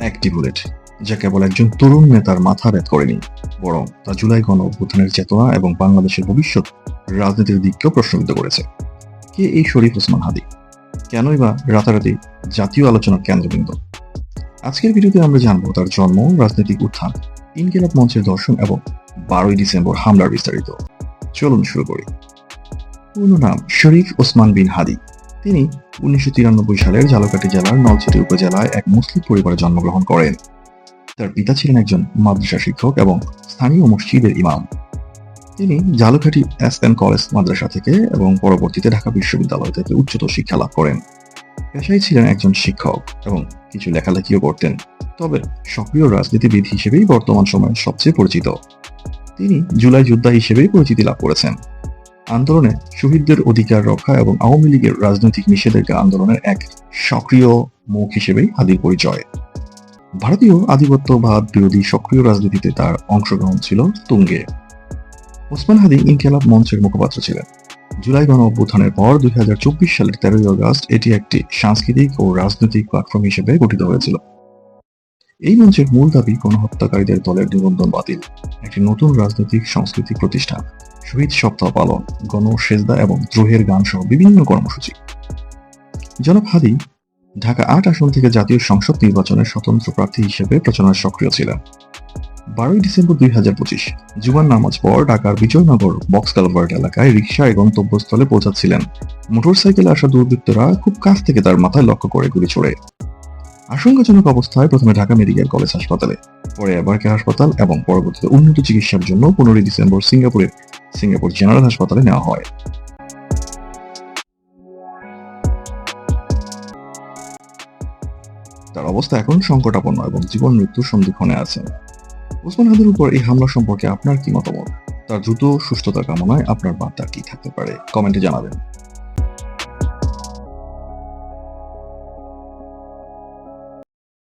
একটি বুলেট, যা কেবল একজন তরুণ নেতার মাথা ভেদ করেনি, বরং তা জুলাই গণ অভ্যুত্থানের চেতনা এবং বাংলাদেশের ভবিষ্যৎ রাজনীতির দিককেও প্রশ্নবিদ্ধ করেছে। কে এই শরীফ ওসমান হাদি? কেনই বা রাতারাতি জাতীয় আলোচনার কেন্দ্রবিন্দু? আজকের ভিডিওতে আমরা জানব তার জন্ম, রাজনৈতিক উত্থান, ইনকিলাব মঞ্চের দর্শন এবং বারোই ডিসেম্বর হামলার বিস্তারিত। চলুন শুরু করি। পূর্ণ নাম শরীফ ওসমান বিন হাদি। তিনি উনিশশো তিরানব্বই সালের ঝালকাঠি জেলার নলছিটি উপজেলায় এক মুসলিম পরিবারে জন্মগ্রহণ করেন। তার পিতা ছিলেন একজন মাদ্রাসা শিক্ষক এবং স্থানীয় মসজিদের ইমাম। তিনি ঝালকাঠি এস এন কলেজ মাদ্রাসা থেকে এবং পরবর্তীতে ঢাকা বিশ্ববিদ্যালয় থেকে উচ্চতর শিক্ষা লাভ করেন। পেশায় ছিলেন একজন শিক্ষক এবং কিছু লেখালেখিও করতেন, তবে সক্রিয় রাজনীতিবিদ হিসেবেই বর্তমান সময়ে সবচেয়ে পরিচিত। তিনি জুলাই যোদ্ধা হিসেবেই পরিচিতি লাভ করেছেন। আন্দোলনে শহীদদের অধিকার রক্ষা এবং আওয়ামী লীগের রাজনৈতিক নিষেধাজ্ঞা আন্দোলনের এক সক্রিয় মুখ হিসেবেই হাদির পরিচয়। ভারতীয় আধিপত্যবাদ বিরোধী সক্রিয় রাজনীতিতে তার অংশগ্রহণ ছিল তুঙ্গে। ওসমান হাদি ইনকেলাব মঞ্চের মুখপাত্র ছিলেন। জুলাই গণ অভ্যুত্থানের পর দুই হাজার চব্বিশ সালের তেরোই আগস্ট এটি একটি সাংস্কৃতিক ও রাজনৈতিক প্ল্যাটফর্ম হিসেবে গঠিত হয়েছিল। এই মঞ্চের মূল দাবি গণহত্যাকারীদের দলের নিবন্ধন বাতিল, একটি নতুন রাজনৈতিক সংস্কৃতি প্রতিষ্ঠা শহীদ সপ্তাহ পালন, গণ সেজদা এবং দ্রোহের গান সহ বিভিন্ন কর্মসূচি। জনাব হাদি ঢাকা আট আসন থেকে জাতীয় সংসদ নির্বাচনের স্বতন্ত্র প্রার্থী হিসেবে প্রচারণায় সক্রিয় ছিলেন। বারোই ডিসেম্বর দুই হাজার পঁচিশ জুবান নামাজ পর ঢাকার বিজয়নগর বক্স কালভার্ট এলাকায় রিকশায় গন্তব্যস্থলে পৌঁছাচ্ছিলেন। মোটরসাইকেলে আসা দুর্বৃত্তরা খুব কাছ থেকে তার মাথায় লক্ষ্য করে গুলি ছোড়ে। আশঙ্কাজনক অবস্থায় প্রথমে ঢাকা মেডিকেল কলেজ হাসপাতালে, পরে এবারকে হাসপাতাল এবং পরবর্তীতে উন্নত চিকিৎসার জন্য পনেরোই ডিসেম্বর সিঙ্গাপুরের সিঙ্গাপুর জেনারেল হাসপাতালে নেওয়া হয়। তার অবস্থা এখন সংকটাপন্ন এবং জীবন মৃত্যুর সন্ধিক্ষণে আছে। ওসমান হাদির উপর এই হামলা সম্পর্কে আপনার কি মতামত? তার দ্রুত সুস্থতা কামনায় আপনার বার্তা কি থাকতে পারে? কমেন্টে জানাবেন।